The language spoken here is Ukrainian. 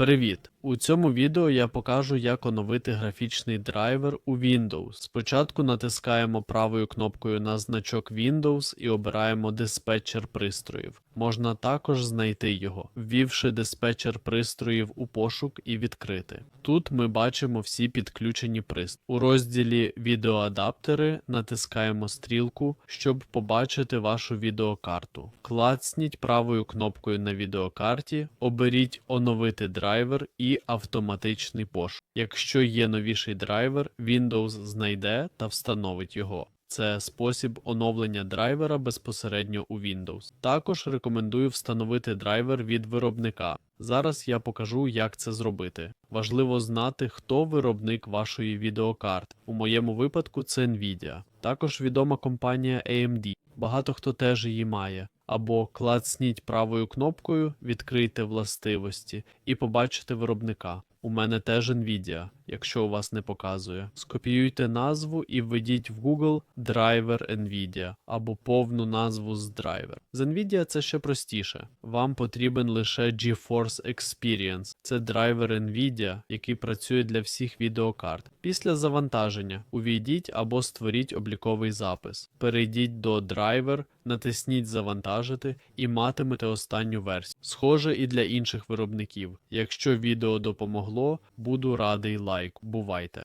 Привіт! У цьому відео я покажу, як оновити графічний драйвер у Windows. Спочатку натискаємо правою кнопкою на значок Windows і обираємо диспетчер пристроїв. Можна також знайти його, ввівши диспетчер пристроїв у пошук і відкрити. Тут ми бачимо всі підключені пристрої. У розділі Відеоадаптери натискаємо стрілку, щоб побачити вашу відеокарту. Клацніть правою кнопкою на відеокарті, оберіть Оновити драйвер і автоматичний пошук. Якщо є новіший драйвер, Windows знайде та встановить його. Це спосіб оновлення драйвера безпосередньо у Windows. Також рекомендую встановити драйвер від виробника. Зараз я покажу, як це зробити. Важливо знати, хто виробник вашої відеокарти. У моєму випадку це Nvidia. Також відома компанія AMD. Багато хто теж її має. Або клацніть правою кнопкою, відкрийте властивості і побачите виробника. У мене теж Nvidia, якщо у вас не показує. Скопіюйте назву і введіть в Google драйвер Nvidia або повну назву з драйвер. З Nvidia це ще простіше. Вам потрібен лише GeForce Experience. Це драйвер Nvidia, який працює для всіх відеокарт. Після завантаження увійдіть або створіть обліковий запис. Перейдіть до драйвер, натисніть Завантажити і матимете останню версію. Схоже і для інших виробників. Якщо відео допомогло, буду радий лайку. Бувайте!